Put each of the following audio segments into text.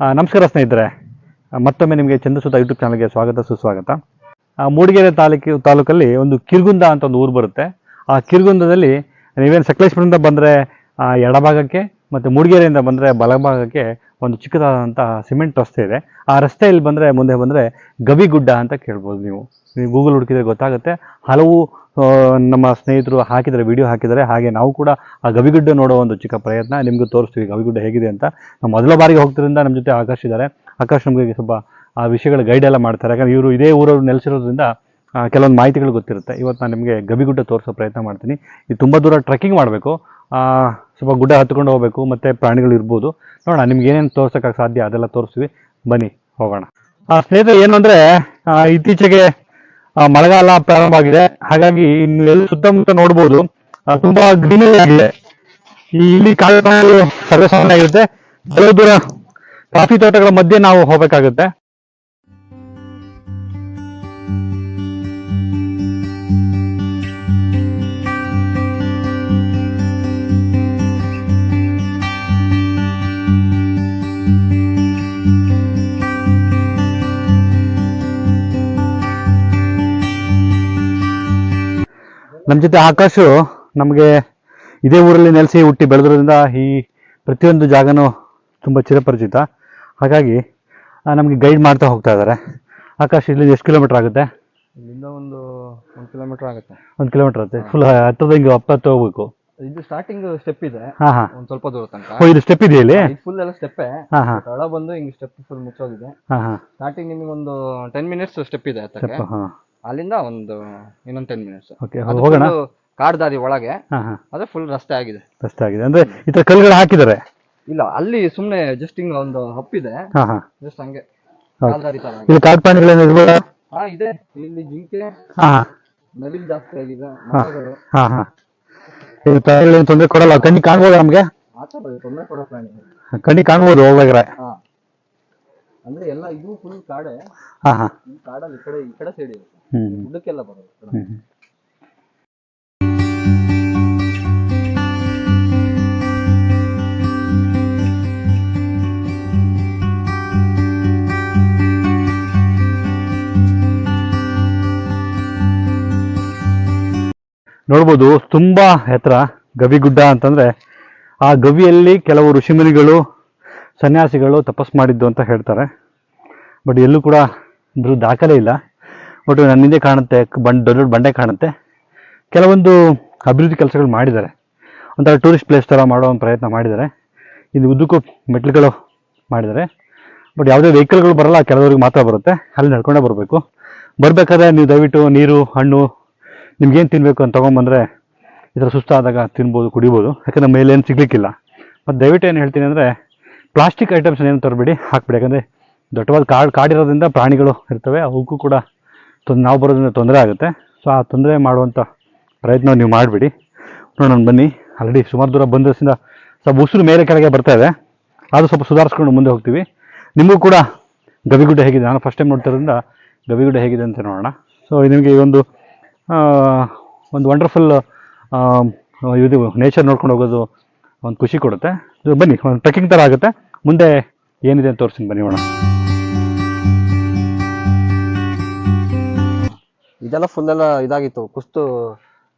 ನಮಸ್ಕಾರ ಸ್ನೇಹಿತರೆ. ಮತ್ತೊಮ್ಮೆ ನಿಮಗೆ ಚಂದ್ರಸುತ ಯೂಟ್ಯೂಬ್ ಚಾನಲ್ಗೆ ಸ್ವಾಗತ, ಸುಸ್ವಾಗತ. ಮೂಡಿಗೆರೆ ತಾಲೂಕು, ತಾಲೂಕಲ್ಲಿ ಒಂದು ಕಿರ್ಗುಂದ ಅಂತ ಒಂದು ಊರು ಬರುತ್ತೆ. ಆ ಕಿರ್ಗುಂದದಲ್ಲಿ ನೀವೇನು ಸಕಲೇಶ್ಪುರದಿಂದ ಬಂದರೆ ಎಡಭಾಗಕ್ಕೆ ಮತ್ತು ಮೂಡಿಗೆರೆಯಿಂದ ಬಂದರೆ ಬಲಭಾಗಕ್ಕೆ ಒಂದು ಚಿಕ್ಕದಾದಂಥ ಸಿಮೆಂಟ್ ರಸ್ತೆ ಇದೆ. ಆ ರಸ್ತೆಯಲ್ಲಿ ಬಂದರೆ, ಮುಂದೆ ಬಂದರೆ ಗವಿಗುಡ್ಡ ಅಂತ ಕೇಳ್ಬೋದು ನೀವು. ನೀವು ಗೂಗಲ್ ಹುಡುಕಿದ್ರೆ ಗೊತ್ತಾಗುತ್ತೆ. ಹಲವು ನಮ್ಮ ಸ್ನೇಹಿತರು ಹಾಕಿದ್ದಾರೆ ವಿಡಿಯೋ ಹಾಕಿದರೆ ಹಾಗೆ ನಾವು ಕೂಡ ಆ ಗವಿಗುಡ್ಡ ನೋಡೋ ಒಂದು ಚಿಕ್ಕ ಪ್ರಯತ್ನ ನಿಮಗೂ ತೋರಿಸ್ತೀವಿ. ಗವಿಗುಡ್ಡ ಹೇಗಿದೆ ಅಂತ. ನಾವು ಮೊದಲ ಬಾರಿಗೆ ಹೋಗ್ತಿರೋದ್ರಿಂದ ನಮ್ಮ ಜೊತೆ ಆಕಾಶ್ ಇದ್ದಾರೆ. ಆಕಾಶ್ ನಮಗೆ ಸ್ವಲ್ಪ ಆ ವಿಷಯಗಳ ಗೈಡ್ ಎಲ್ಲ ಮಾಡ್ತಾರೆ. ಯಾಕಂದ್ರೆ ಇವರು ಇದೇ ಊರವ್ರು ನೆಲೆಸಿರೋದ್ರಿಂದ ಕೆಲವೊಂದು ಮಾಹಿತಿಗಳು ಗೊತ್ತಿರುತ್ತೆ. ಇವತ್ತು ನಾನು ನಿಮಗೆ ಗವಿಗುಡ್ಡ ತೋರಿಸೋ ಪ್ರಯತ್ನ ಮಾಡ್ತೀನಿ. ಇದು ತುಂಬ ದೂರ ಟ್ರೆಕ್ಕಿಂಗ್ ಮಾಡಬೇಕು. ಸ್ವಲ್ಪ ಗುಡ್ಡ ಹತ್ಕೊಂಡು ಹೋಗಬೇಕು. ಮತ್ತು ಪ್ರಾಣಿಗಳು ಇರ್ಬೋದು. ನೋಡೋಣ ನಿಮ್ಗೆ ಏನೇನು ತೋರ್ಸೋಕ್ಕೆ ಸಾಧ್ಯ ಅದೆಲ್ಲ ತೋರಿಸ್ತೀವಿ. ಬನ್ನಿ ಹೋಗೋಣ. ಆ, ಸ್ನೇಹಿತರೆ ಏನು ಅಂದರೆ ಇತ್ತೀಚೆಗೆ ಮಳೆಗಾಲ ಪ್ರಾರಂಭ ಆಗಿದೆ ಹಾಗಾಗಿ ಎಲ್ಲ ಸುತ್ತಮುತ್ತ ನೋಡ್ಬೋದು. ತುಂಬಾ ಗ್ರೀನರಿ ಆಗಿದೆ. ಇಲ್ಲಿ ಕಾಡು ಸರ್ವೇ ಸರ್ವೇಸಾಮಾನ್ಯ ಆಗಿರುತ್ತೆ. ಕಾಫಿ ತೋಟಗಳ ಮಧ್ಯೆ ನಾವು ಹೋಗ್ಬೇಕಾಗುತ್ತೆ. ನಮ್ಮ ಜೊತೆ ಆಕಾಶು ನಮಗೆ ಇದೇ ಊರಲ್ಲಿ ನೆಲೆಸಿ ಹುಟ್ಟಿ ಬೆಳೆದ್ರಿಂದ ಈ ಪ್ರತಿಯೊಂದು ಜಾಗನೂ ತುಂಬ ಚಿರಪರಿಚಿತ. ಹಾಗಾಗಿ ನಮಗೆ ಗೈಡ್ ಮಾಡ್ತಾ ಹೋಗ್ತಾ ಇದ್ದಾರೆ. ಆಕಾಶ್ ಇಲ್ಲಿ ಎಷ್ಟು ಕಿಲೋಮೀಟರ್ ಆಗುತ್ತೆ? ಇಲ್ಲಿಂದ ಒಂದು ಒಂದು ಕಿಲೋಮೀಟರ್ ಆಗುತ್ತೆ. ಒಂದು ಕಿಲೋಮೀಟರ್ ಆಗುತ್ತೆ. ಫುಲ್ ಹತ್ತದ ಹಿಂಗೆ ಅಪ್ಪತ್ತು ಹೋಗ್ಬೇಕು. ಇದು ಸ್ಟಾರ್ಟಿಂಗ್ ಸ್ಟೆಪ್ ಇದೆ. ಹಾ ಹಾ. ಒಂದ್ ಸ್ವಲ್ಪ ದೂರ ತನಕ. ಇದು ಸ್ಟೆಪ್ ಇದೆ ಇಲ್ಲಿ? ಫುಲ್ ಎಲ್ಲ ಸ್ಟೆಪ್ಪೇ ಹಾ ಹಾಂ. ತಳ ಬಂದು ಹಿಂಗೆ ಸ್ಟೆಪ್ ಫುಲ್ ಮುಚ್ಚೋಗಿದೆ ಹಾ ಹಾಂ. ಸ್ಟಾರ್ಟಿಂಗ್ ನಿಮಗೆ ಒಂದು ಟೆನ್ ಮಿನಿಟ್ಸ್ ಸ್ಟೆಪ್ ಇದೆ ಸ್ಟೆಪ್ ಹಾಂ. ಅಲ್ಲಿಂದ ಒಂದು ಇನ್ನೊಂದು ಟೆನ್ ಮಿನಿಟ್ಸ್ ಓಕೆ ಹೋಗೋಣ? ಕಾಡ್ ದಾರಿ ಒಳಗೆ ಹಾ ಹಾ. ಅದೇ ಫುಲ್ ರಸ್ತೆ ಆಗಿದೆ. ರಸ್ತೆ ಆಗಿದೆ. ಅಂದ್ರೆ ಈ ತರ ಕಲ್ಲುಗಳು ಹಾಕಿದ್ದಾರೆ ಇಲ್ಲ ಅಲ್ಲಿ ಸುಮ್ನೆ ಜಸ್ಟ್ ಹಿಂಗ್ ಒಂದು ಹಪ್ಪಿದೆ. ಹಾ ಹಾ. ಜಸ್ಟ್ ಹಂಗೆ. ಹೌದು. ಕಾಲ್ ದಾರಿ ತರ ಇಲ್ಲಿ ಕಾಡು ಪ್ರಾಣಿಗಳೇನು ಇರ್ಬೋದಾ? ಹಾ ಇದೆ. ಇಲ್ಲಿ ಜಿಂಕೆ ಹಾಂ. ನವಿಲ್ ಜಾಸ್ತಿ ಆಗಿದೆ. ಮರಗಳು. ಹಾಂ ಹಾಂ. ಇಲ್ಲಿ ಪ್ರಾಣಿಗಳೇನು ತೊಂದರೆ ಕೊಡಲ್ಲ. ಕಣ್ಣಿಗೆ ಕಾಣ್ಬೋದು ನಮ್ಗೆ? ಆ ಥರ ತೊಂದರೆ ಕೊಡೋ ಪ್ರಾಣಿ ಕಣ್ಣಿಗೆ ಕಾಣ್ಬೋದು ಹೋಗ್ಬೇಕಾರೆ ಹಾ. ಅಂದ್ರೆ ಎಲ್ಲ ಇದು ಫುಲ್ ಕಾಡೆ. ಹಾ ಹಾ. ಈ ಕಾಡಲ್ಲಿ ಈ ಕಡೆ ಈ ಕಡೆ ಸೈಡ್ ಹ್ಞೂ ಗುಡ್ಡಕ್ಕೆಲ್ಲ ಬರೋದು ನೋಡ್ಬೋದು ತುಂಬಾ ಎತ್ತರ ಗವಿಗುಡ್ಡ ಅಂತಂದ್ರೆ ಆ ಗವಿಯಲ್ಲಿ ಕೆಲವು ಋಷಿಮುನಿಗಳು ಸನ್ಯಾಸಿಗಳು ತಪಸ್ ಮಾಡಿದ್ದು ಅಂತ ಹೇಳ್ತಾರೆ. ಬಟ್ ಎಲ್ಲೂ ಕೂಡ ಇದ್ರ ದಾಖಲೆ ಇಲ್ಲ. ಬಟ್ ನನ್ನ ಹಿಂದೆ ಕಾಣುತ್ತೆ ಬಂಡ್, ದೊಡ್ಡ ದೊಡ್ಡ ಬಂಡೆ ಕಾಣುತ್ತೆ. ಕೆಲವೊಂದು ಅಭಿವೃದ್ಧಿ ಕೆಲಸಗಳು ಮಾಡಿದ್ದಾರೆ. ಒಂಥರ ಟೂರಿಸ್ಟ್ ಪ್ಲೇಸ್ ಥರ ಮಾಡೋ ಒಂದು ಪ್ರಯತ್ನ ಮಾಡಿದ್ದಾರೆ. ಇಲ್ಲಿ ಉದ್ದಕ್ಕೂ ಮೆಟ್ಲುಗಳು ಮಾಡಿದ್ದಾರೆ. ಬಟ್ ಯಾವುದೇ ವೆಹಿಕಲ್ಗಳು ಬರಲ್ಲ, ಕೆಲವರಿಗೆ ಮಾತ್ರ ಬರುತ್ತೆ. ಅಲ್ಲಿ ನಡ್ಕೊಂಡೇ ಬರಬೇಕು. ಬರಬೇಕಾದ್ರೆ ನೀವು ದಯವಿಟ್ಟು ನೀರು, ಹಣ್ಣು ನಿಮ್ಗೇನು ತಿನ್ನಬೇಕು ಅಂತ ತೊಗೊಂಬಂದರೆ ಈ ಥರ ಸುಸ್ತಾದಾಗ ತಿನ್ಬೋದು, ಕುಡಿಬೋದು. ಯಾಕಂದ್ರೆ ಮೇಲೇನು ಸಿಗ್ಲಿಕ್ಕಿಲ್ಲ. ಮತ್ತು ದಯವಿಟ್ಟು ಏನು ಹೇಳ್ತೀನಿ ಅಂದರೆ ಪ್ಲಾಸ್ಟಿಕ್ ಐಟಮ್ಸ್ ಏನು ತರಬೇಡಿ, ಹಾಕ್ಬಿಡಿ. ಯಾಕಂದರೆ ದೊಡ್ಡವಾದ ಕಾಡು, ಕಾಡಿರೋದ್ರಿಂದ ಪ್ರಾಣಿಗಳು ಇರ್ತವೆ ಅವಕ್ಕೂ ಕೂಡ ನಾವು ಬರೋದ್ರಿಂದ ತೊಂದರೆ ಆಗುತ್ತೆ. ಸೊ, ಆ ತೊಂದರೆ ಮಾಡುವಂಥ ಪ್ರಯತ್ನ ನೀವು ಮಾಡಿಬಿಡಿ. ನೋಡೋಣ, ಬನ್ನಿ. ಆಲ್ರೆಡಿ ಸುಮಾರು ದೂರ ಬಂದ್ರಿಂದ ಸ್ವಲ್ಪ ಉಸಿರು ಮೇಲೆ ಕೆಳಗೆ ಬರ್ತಾ ಇದೆ. ಆದರೂ ಸ್ವಲ್ಪ ಸುಧಾರಿಸ್ಕೊಂಡು ಮುಂದೆ ಹೋಗ್ತೀವಿ. ನಿಮಗೂ ಕೂಡ ಗವಿಗುಡ್ಡ ಹೇಗಿದೆ? ನಾನು ಫಸ್ಟ್ ಟೈಮ್ ನೋಡ್ತಿರೋದ್ರಿಂದ ಗವಿಗುಡ್ಡ ಹೇಗಿದೆ ಅಂತ ನೋಡೋಣ. ಸೊ ನಿಮಗೆ ಈ ಒಂದು ಒಂದು ವಂಡರ್ಫುಲ್ ಇದು ನೇಚರ್ ನೋಡ್ಕೊಂಡು ಹೋಗೋದು ಒಂದು ಖುಷಿ ಕೊಡುತ್ತೆ. ಬನ್ನಿ, ಒಂದು ಟ್ರೆಕ್ಕಿಂಗ್ ಥರ ಆಗುತ್ತೆ. ಮುಂದೆ ಏನಿದೆ ಅಂತ ತೋರಿಸ್ತೀನಿ. ಬನ್ನಿ, ನೋಡೋಣ. ಇದೆಲ್ಲ ಫುಲ್ ಎಲ್ಲ ಇದಾಗಿತ್ತು. ಕುಸ್ತು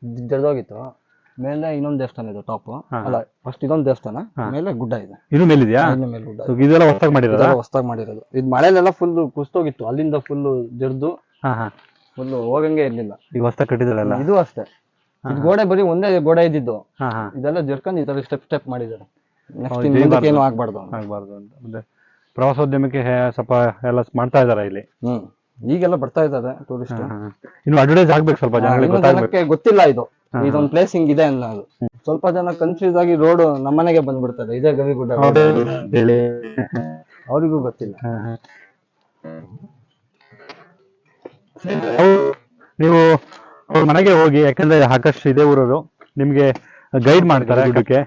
ಜರಿದೋಗಿತ್ತು ಮೇಲೆ ಇನ್ನೊಂದು ದೇವಸ್ಥಾನ ಇದೆ ಟಾಪ್ ಅಲ್ಲ ಫಸ್ಟ್ ಇದೊಂದು ದೇವಸ್ಥಾನ ಮೇಲೆ ಗುಡ್ಡ ಇದೆ. ಇನ್ನು ಮೇಲಿದೆಯಾ? ಇನ್ನು ಮೇಲೆ ಗುಡ್ಡ ಇದೆಲ್ಲ ಹೊಸ್ದಾಗಿ ಮಾಡಿರೋದಾ? ಹೊಸದಾಗಿ ಮಾಡಿರೋದು. ಇದು ಮಳೆಲೆಲ್ಲ ಫುಲ್ ಕುಸ್ತೋಗಿತ್ತು ಅಲ್ಲಿಂದ ಫುಲ್ ಜರ್ದು ಹಾಂ ಹಾಂ. ಫುಲ್ ಹೋಗಂಗೆ ಇರ್ಲಿಲ್ಲ. ಈಗ ಹೊಸ್ದಾಗಿ ಕಟ್ಟಿದಾರಲ್ಲ? ಇದು ಅಷ್ಟೇ. ಇದು ಗೋಡೆ ಬರೀ ಒಂದೇ ಗೋಡೆ ಇದ್ದಿದ್ದು. ಹಾಂ ಹಾಂ. ಇದೆಲ್ಲ ಜರ್ಕೊಂಡು ಈ ತರ ಸ್ಟೆಪ್ ಸ್ಟೆಪ್ ಮಾಡಿದ್ದಾರೆ. ನೆಕ್ಸ್ಟ್ ಮುಂದಕ್ಕೆ ಏನು ಆಗ್ಬಾರ್ದು ಆಗ್ಬಾರ್ದು ಅಂತ. ಆಗಬಾರ್ದು ಅಂತ. ಮುಂದೆ ಪ್ರವಾಸೋದ್ಯಮಕ್ಕೆ ಹೇ- ಸ್ವಲ್ಪ ಎಲ್ಲ ಮಾಡ್ತಾ ಇದಾರೆ ಇಲ್ಲಿ. ಹ್ಮ್. ಈಗೆಲ್ಲ ಬರ್ತಾ ಇದ್ದಾರೆ ಟೂರಿಸ್ಟ್. ಇನ್ನು ಅಡ್ವರ್ಟೈಸ್ ಆಗ್ಬೇಕು ಸ್ವಲ್ಪ ಜನಗಳಿಗೆ ಗೊತ್ತಾಗ್ಬೇಕು. ಜನಕ್ಕೆ ಗೊತ್ತಿಲ್ಲ ಇದು. ಇದೊಂದು ಪ್ಲೇಸ್ ಹಿಂಗ್ ಇದೆ ಅನ್ನೋದು ಸ್ವಲ್ಪ ಜನ ಕನ್ಫ್ಯೂಸ್ ಆಗಿ ರೋಡ್ ನಮ್ಮನೆಗೆ ಬಂದ್ಬಿಡ್ತಾರೆ ಇದೇ ಗವಿಗುಡ್ಡ ಹೌದು. ಹೇಳಿ. ಅವರಿಗೂ ಗೊತ್ತಿಲ್ಲ. ಹಾಂ, ಹಾಂ. ಅವ್ರು- ನೀವು ಅವ್ರ ಮನೆಗೆ ಹೋಗಿ ಯಾಕಂದ್ರೆ ಸಾಕಷ್ಟು ಇದೆ ಊರವರು ನಿಮ್ಗೆ ಗೈಡ್ ಮಾಡ್ತಾರೆ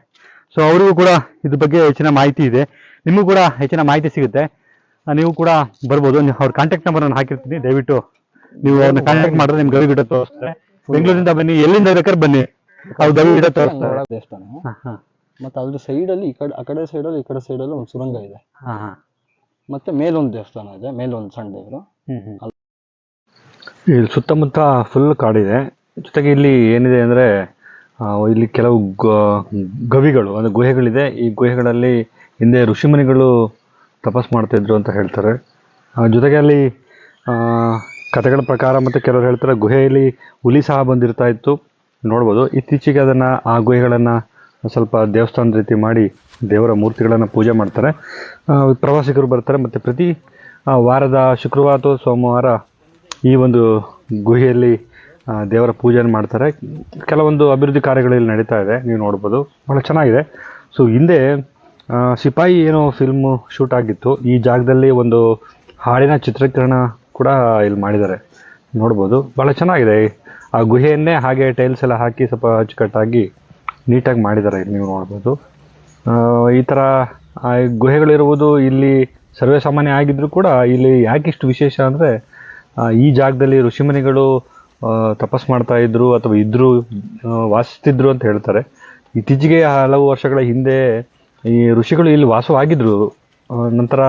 ಸೊ ಅವ್ರಿಗೂ ಕೂಡ ಇದ್ರ ಬಗ್ಗೆ ಹೆಚ್ಚಿನ ಮಾಹಿತಿ ಇದೆ. ನಿಮಗೂ ಕೂಡ ಹೆಚ್ಚಿನ ಮಾಹಿತಿ ಸಿಗುತ್ತೆ. ನೀವು ಕೂಡ ಬರ್ಬೋದು. ಅವ್ರ ಕಾಂಟ್ಯಾಕ್ಟ್ ನಂಬರ್ ನಾನು ಹಾಕಿರ್ತೀನಿ. ದಯವಿಟ್ಟು ನೀವು ಅವ್ರನ್ನ ಕಾಂಟ್ಯಾಕ್ಟ್ ಮಾಡಿದ್ರೆ ನಿಮ್ಗೆ ಗವಿ ಗಿಡ ತೋರಿಸ್ತಾರೆ. ಬೆಂಗಳೂರಿಂದ ಬನ್ನಿ. ಎಲ್ಲಿಂದ ಬೇಕಾದ್ರೆ ಬನ್ನಿ. ಅವ್ರು ಗವಿಗುಡ್ಡ ತೋರಿಸ್ತಾರೆ. ಒಳಗ್ ದೇವಸ್ಥಾನ ಹಾಂ ಹಾಂ. ಮತ್ತೆ ಅದ್ರ ಸೈಡ್ ಅಲ್ಲಿ ಈ ಕಡೆ ಆ ಕಡೆ ಸೈಡ್ ಅಲ್ಲಿ ಈ ಕಡೆ ಸೈಡ್ ಅಲ್ಲಿ ಒಂದು ಸುರಂಗ ಇದೆ. ಹಾಂ ಹಾಂ. ಮತ್ತೆ ಮೇಲೊಂದು ದೇವಸ್ಥಾನ ಇದೆ. ಮೇಲೊಂದು ಸಣ್ಣ ದೇವರು. ಇಲ್ಲಿ ಸುತ್ತಮುತ್ತ ಫುಲ್ ಕಾಡಿದೆ. ಜೊತೆಗೆ ಇಲ್ಲಿ ಏನಿದೆ ಅಂದ್ರೆ ಇಲ್ಲಿ ಕೆಲವು ಗವಿಗಳು ಅಂದ್ರೆ ಗುಹೆಗಳಿದೆ. ಈ ಗುಹೆಗಳಲ್ಲಿ ಹಿಂದೆ ಋಷಿಮುನಿಗಳು ತಪಸ್ ಮಾಡ್ತಿದ್ರು ಅಂತ ಹೇಳ್ತಾರೆ. ಜೊತೆಗೆ ಅಲ್ಲಿ ಕಥೆಗಳ ಪ್ರಕಾರ ಮತ್ತು ಕೆಲವರು ಹೇಳ್ತಾರೆ, ಗುಹೆಯಲ್ಲಿ ಹುಲಿ ಸಹ ಬಂದಿರ್ತಾ ಇತ್ತು. ನೋಡ್ಬೋದು. ಇತ್ತೀಚೆಗೆ ಅದನ್ನು, ಆ ಗುಹೆಗಳನ್ನು ಸ್ವಲ್ಪ ದೇವಸ್ಥಾನದ ರೀತಿ ಮಾಡಿ ದೇವರ ಮೂರ್ತಿಗಳನ್ನು ಪೂಜೆ ಮಾಡ್ತಾರೆ. ಪ್ರವಾಸಿಗರು ಬರ್ತಾರೆ ಮತ್ತು ಪ್ರತಿ ವಾರದ ಶುಕ್ರವಾರ ಅಥವಾ ಸೋಮವಾರ ಈ ಒಂದು ಗುಹೆಯಲ್ಲಿ ದೇವರ ಪೂಜೆಯನ್ನು ಮಾಡ್ತಾರೆ. ಕೆಲವೊಂದು ಅಭಿವೃದ್ಧಿ ಕಾರ್ಯಗಳು ಇಲ್ಲಿ ನಡೀತಾ ಇದೆ. ನೀವು ನೋಡ್ಬೋದು. ಭಾಳ ಚೆನ್ನಾಗಿದೆ. ಸೊ ಹಿಂದೆ ಸಿಪಾಯಿ ಏನೋ ಫಿಲ್ಮು ಶೂಟ್ ಆಗಿತ್ತು. ಈ ಜಾಗದಲ್ಲಿ ಒಂದು ಹಾಡಿನ ಚಿತ್ರೀಕರಣ ಕೂಡ ಇಲ್ಲಿ ಮಾಡಿದ್ದಾರೆ. ನೋಡ್ಬೋದು. ಭಾಳ ಚೆನ್ನಾಗಿದೆ. ಆ ಗುಹೆಯನ್ನೇ ಹಾಗೆ ಟೈಲ್ಸ್ ಎಲ್ಲ ಹಾಕಿ ಸ್ವಲ್ಪ ಅಚ್ಚುಕಟ್ಟಾಗಿ ನೀಟಾಗಿ ಮಾಡಿದ್ದಾರೆ ಇಲ್ಲಿ ನೀವು ನೋಡ್ಬೋದು. ಈ ಥರ ಗುಹೆಗಳಿರುವುದು ಇಲ್ಲಿ ಸರ್ವೇ ಸಾಮಾನ್ಯ ಆಗಿದ್ದರೂ ಕೂಡ ಇಲ್ಲಿ ಯಾಕಿಷ್ಟು ವಿಶೇಷ ಅಂದರೆ ಈ ಜಾಗದಲ್ಲಿ ಋಷಿಮುನಿಗಳು ತಪಸ್ ಮಾಡ್ತಾ ಇದ್ರು ಅಥವಾ ಇದ್ದರು ವಾಸಿಸ್ತಿದ್ರು ಅಂತ ಹೇಳ್ತಾರೆ. ಇತ್ತೀಚೆಗೆ ಹಲವು ವರ್ಷಗಳ ಹಿಂದೆ ಈ ಋಷಿಗಳು ಇಲ್ಲಿ ವಾಸವಾಗಿದ್ದರು ನಂತರ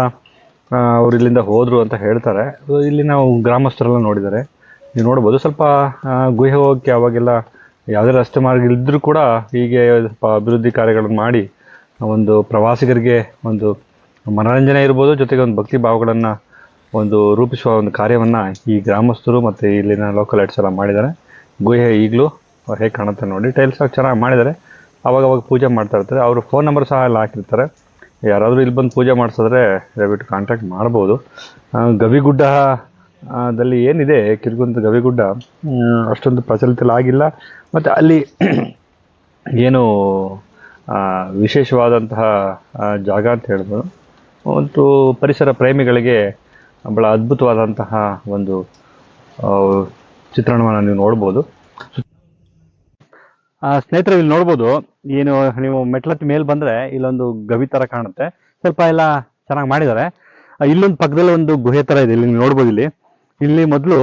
ಅವರು ಇಲ್ಲಿಂದ ಹೋದರು ಅಂತ ಹೇಳ್ತಾರೆ. ಇಲ್ಲಿ ನಾವು ಗ್ರಾಮಸ್ಥರೆಲ್ಲ ನೋಡಿದ್ದಾರೆ. ನೀವು ನೋಡ್ಬೋದು, ಸ್ವಲ್ಪ ಗುಹೆ ಹೋಗೋಕ್ಕೆ ಅವಾಗೆಲ್ಲ ಯಾವುದೇ ರಸ್ತೆ ಮಾರ್ಗ ಇದ್ದರೂ ಕೂಡ ಹೀಗೆ ಸ್ವಲ್ಪ ಅಭಿವೃದ್ಧಿ ಕಾರ್ಯಗಳನ್ನು ಮಾಡಿ, ಒಂದು ಪ್ರವಾಸಿಗರಿಗೆ ಒಂದು ಮನೋರಂಜನೆ ಇರ್ಬೋದು, ಜೊತೆಗೆ ಒಂದು ಭಕ್ತಿ ಭಾವಗಳನ್ನು ಒಂದು ರೂಪಿಸುವ ಒಂದು ಕಾರ್ಯವನ್ನು ಈ ಗ್ರಾಮಸ್ಥರು ಮತ್ತು ಇಲ್ಲಿನ ಲೋಕಲ್ ಹೆಡ್ಸ್ ಎಲ್ಲ ಮಾಡಿದ್ದಾರೆ. ಗುಹೆ ಈಗಲೂ ಹೇಗೆ ಕಾಣುತ್ತೆ ನೋಡಿ ಟೈಲ್ಸ್ ಚೆನ್ನಾಗಿ ಮಾಡಿದ್ದಾರೆ. ಅವಾಗ ಅವಾಗ ಪೂಜೆ ಮಾಡ್ತಾ ಇರ್ತಾರೆ. ಅವ್ರ ಫೋನ್ ನಂಬರ್ ಸಹ ಅಲ್ಲಿ ಹಾಕಿರ್ತಾರೆ. ಯಾರಾದರೂ ಇಲ್ಲಿ ಬಂದು ಪೂಜೆ ಮಾಡಿಸಿದ್ರೆ ದಯವಿಟ್ಟು ಕಾಂಟ್ಯಾಕ್ಟ್ ಮಾಡ್ಬೋದು. ಗವಿಗುಡ್ಡ ದಲ್ಲಿ ಏನಿದೆ? ಕಿರ್ಗುಂದ ಗವಿಗುಡ್ಡ? ಅಷ್ಟೊಂದು ಪ್ರಚಲಿತ ಆಗಿಲ್ಲ. ಮತ್ತು ಅಲ್ಲಿ ಏನು ವಿಶೇಷವಾದಂತಹ ಜಾಗ ಅಂತ ಹೇಳ್ಬೋದು. ಒಂದು ಪರಿಸರ ಪ್ರೇಮಿಗಳಿಗೆ ಬಹಳ ಅದ್ಭುತವಾದಂತಹ ಒಂದು ಚಿತ್ರಣವನ್ನು ನೀವು ನೋಡ್ಬೋದು. ಸ್ನೇಹಿತರೆ ಇಲ್ಲಿ ನೋಡ್ಬೋದು, ಏನು ನೀವು ಮೆಟ್ಲತ್ತಿ ಮೇಲೆ ಬಂದ್ರೆ ಇಲ್ಲೊಂದು ಗವಿ ಥರ ಕಾಣುತ್ತೆ. ಸ್ವಲ್ಪ ಎಲ್ಲ ಚೆನ್ನಾಗಿ ಮಾಡಿದ್ದಾರೆ. ಇಲ್ಲೊಂದು ಪಕ್ಕದಲ್ಲಿ ಒಂದು ಗುಹೆ ತರ ಇದೆ, ಇಲ್ಲಿ ನೀವು ನೋಡ್ಬೋದು ಇಲ್ಲಿ. ಇಲ್ಲಿ ಮೊದಲು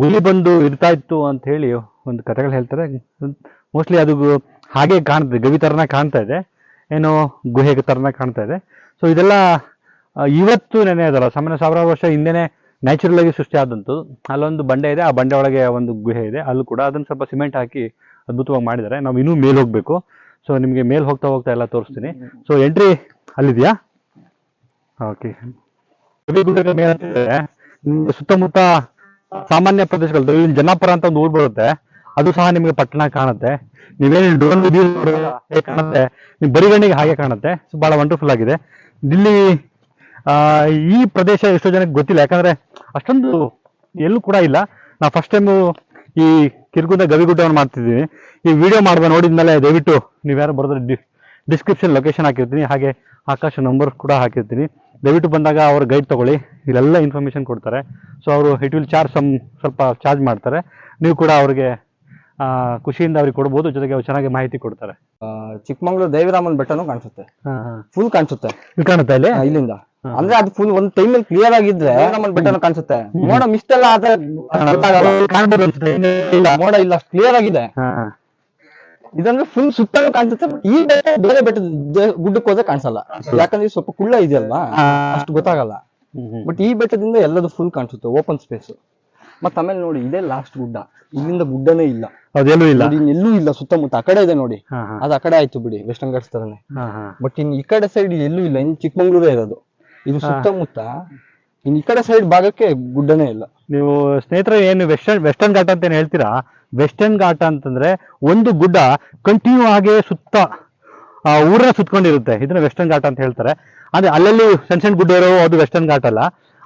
ಹುಲಿ ಬಂದು ಇರ್ತಾ ಇತ್ತು ಅಂತ ಹೇಳಿ ಒಂದು ಕಥೆಗಳು ಹೇಳ್ತಾರೆ. ಮೋಸ್ಟ್ಲಿ ಅದು ಹಾಗೆ ಕಾಣ್ತದೆ, ಗವಿ ತರನ ಕಾಣ್ತಾ ಇದೆ. ಏನೋ ಗುಹೆ ತರನ ಕಾಣ್ತಾ ಇದೆ. ಸೊ ಇದೆಲ್ಲ ಇವತ್ತು ನೆನೆ ಅದಲ್ಲ, ಸಾಮಾನ್ಯ ಸಾವಿರಾರು ವರ್ಷ ಹಿಂದೆನೆ ನ್ಯಾಚುರಲ್ ಆಗಿ ಸೃಷ್ಟಿ ಆದಂತು ಅಲ್ಲೊಂದು ಬಂಡೆ ಇದೆ, ಆ ಬಂಡೆ ಒಳಗೆ ಒಂದು ಗುಹೆ ಇದೆ. ಅಲ್ಲೂ ಕೂಡ ಅದನ್ನ ಸ್ವಲ್ಪ ಸಿಮೆಂಟ್ ಹಾಕಿ ಅದ್ಭುತವಾಗಿ ಮಾಡಿದ್ದಾರೆ. ನಾವು ಇನ್ನೂ ಮೇಲ್ ಹೋಗ್ಬೇಕು. ಸೊ ನಿಮಗೆ ಮೇಲ್ ಹೋಗ್ತಾ ಹೋಗ್ತಾ ಎಲ್ಲ ತೋರಿಸ್ತೀನಿ. So entry ಅಲ್ಲಿದೆಯಾ? ಓಕೆ ಸುತ್ತಮುತ್ತ ಸಾಮಾನ್ಯ ಪ್ರದೇಶಗಳು ಇಲ್ಲಿ ಜನಪರ ಅಂತ ಒಂದು ಊರು ಬರುತ್ತೆ. ಅದು ಸಹ ನಿಮಗೆ ಪಟ್ಟಣ ಕಾಣುತ್ತೆ. ನೀವೇನು ಡ್ರೋನ್ ಕಾಣುತ್ತೆ? ನಿಮ್ ಬರಿಗಣ್ಣಿಗೆ ಹಾಗೆ ಕಾಣುತ್ತೆ. ಸೊ ಬಹಳ ವಂಡರ್ಫುಲ್ ಆಗಿದೆ. ಇಲ್ಲಿ ಆ, ಈ ಪ್ರದೇಶ ಎಷ್ಟೋ ಜನಕ್ಕೆ ಗೊತ್ತಿಲ್ಲ. ಯಾಕಂದ್ರೆ ಅಷ್ಟೊಂದು ಎಲ್ಲೂ ಕೂಡ ಇಲ್ಲ. ನಾ ಫಸ್ಟ್ ಟೈಮು ಈ ಕಿರ್ಗುಂದ ಗವಿಗುಡ್ಡವನ್ನು ಮಾಡ್ತಿದ್ದೀನಿ ಈ ವಿಡಿಯೋ ಮಾಡುವ ನೋಡಿದ್ಮೇಲೆ ದಯವಿಟ್ಟು ನೀವ್ಯಾರು ಬರೋದ್ರೆ ಡಿಸ್ಕ್ರಿಪ್ಷನ್ ಲೊಕೇಶನ್ ಹಾಕಿರ್ತೀನಿ. ಹಾಗೆ ಆಕಾಶ ನಂಬರ್ ಕೂಡ ಹಾಕಿರ್ತೀನಿ. ದಯವಿಟ್ಟು ಬಂದಾಗ ಅವ್ರ ಗೈಡ್ ತಗೊಳ್ಳಿ. ಇಲ್ಲೆಲ್ಲ ಇನ್ಫಾರ್ಮೇಶನ್ ಕೊಡ್ತಾರೆ. ಸೊ ಅವರು ಇಟ್ ವಿಲ್ ಚಾರ್ಜ್ ಸಮ್ ಸ್ವಲ್ಪ ಚಾರ್ಜ್ ಮಾಡ್ತಾರೆ. ನೀವು ಕೂಡ ಅವ್ರಿಗೆ ಖುಷಿಯಿಂದ ಅವ್ರಿಗೆ ಕೊಡಬಹುದು ಜೊತೆಗೆ ಅವ್ರು ಚೆನ್ನಾಗಿ ಮಾಹಿತಿ ಕೊಡ್ತಾರೆ. ಚಿಕ್ಕಮಂಗ್ಳೂರ್ ದೇವಿರಾಮನ್ ಬೆಟ್ಟನು ಕಾಣಿಸುತ್ತೆ. ಫುಲ್ ಕಾಣಿಸುತ್ತೆ. ಕಾಣುತ್ತೆ ಕಾಣುತ್ತಾ ಇಲ್ಲಿ? ಇಲ್ಲಿಂದ. ಅಂದ್ರೆ ಅದು ಫುಲ್ ಒಂದ್ ಅಲ್ಲಿ ಕ್ಲಿಯರ್ ಆಗಿದ್ರೆ ದೇವಿರಾಮನ್ ಬೆಟ್ಟನ ಕಾಣಿಸುತ್ತೆ. ಮೋಡ ಮಿಸ್ಟ್ ಎಲ್ಲ ಆದ್ರೆ ಇಲ್ಲ ಮೋಡ ಇಲ್ಲ ಕ್ಲಿಯರ್ ಆಗಿದೆ. ಇದಂದ್ರೆ ಫುಲ್ ಸುತ್ತಲೂ ಕಾಣಿಸುತ್ತೆ ಈ ಬೆಟ್ಟ ಬೇರೆ ಬೆಟ್ಟದ ದೇ- ಗುಡ್ಡಕ್ಕೆ ಹೋದ್ರೆ ಕಾಣಿಸಲ್ಲ. ಯಾಕಂದ್ರೆ ಸ್ವಲ್ಪ ಕುಳ್ಳ ಇದೆಯಲ್ಲ ಅಷ್ಟು ಗೊತ್ತಾಗಲ್ಲ. ಬಟ್ ಈ ಬೆಟ್ಟದಿಂದ ಎಲ್ಲದು ಫುಲ್ ಕಾಣಿಸುತ್ತೆ ಓಪನ್ ಸ್ಪೇಸ್ ಮತ್ತ ಆಮೇಲೆ ನೋಡಿ ಇದೇ ಲಾಸ್ಟ್ ಗುಡ್ಡ. ಇಲ್ಲಿಂದ ಗುಡ್ಡನೇ ಇಲ್ಲ. ಅದೆಲ್ಲೂ ಇಲ್ಲ. ನೋಡಿ ಎಲ್ಲೂ ಇಲ್ಲ ಸುತ್ತಮುತ್ತ. ಆ ಕಡೆ ಇದೆ ನೋಡಿ. ಹಾ, ಹಾ. ಅದು ಆ ಕಡೆ ಆಯ್ತು ಬಿಡಿ ವೆಸ್ಟರ್ನ್ ಘಾಟ್ಸ್ ತರನೇ. ಹಾ, ಹಾ. ಬಟ್ ಇನ್ ಈ ಕಡೆ ಸೈಡ್ ಎಲ್ಲೂ ಇಲ್ಲ ಇನ್ ಚಿಕ್ಕಮಂಗ್ಳೂರೇ ಇರೋದು. ಇದು ಸುತ್ತಮುತ್ತ ಇನ್ ಈ ಕಡೆ ಸೈಡ್ ಭಾಗಕ್ಕೆ ಗುಡ್ಡನೇ ಇಲ್ಲ. ನೀವು ಸ್ನೇಹಿತರೆ ಏನು ವೆಸ್ಟರ್ನ್ ವೆಸ್ಟರ್ನ್ ಘಾಟ್ ಅಂತ ಏನು ಹೇಳ್ತೀರಾ? ವೆಸ್ಟರ್ನ್ ಘಾಟ್ ಅಂತಂದ್ರೆ ಒಂದು ಗುಡ್ಡ ಕಂಟಿನ್ಯೂ ಆಗಿ ಸುತ್ತ ಆ, ಊರನ್ನ ಸುತ್ಕೊಂಡಿರುತ್ತೆ. ಇದನ್ನ ವೆಸ್ಟರ್ನ್ ಘಾಟ್ ಅಂತ ಹೇಳ್ತಾರೆ. ಅಂದ್ರೆ ಅಲ್ಲಲ್ಲಿ ಸಣ್ಣ ಸಣ್ಣ ಗುಡ್ಡ ಇರೋ ಅದು ವೆಸ್ಟರ್ನ್ ಘಾಟ್ ಅಲ್ಲ.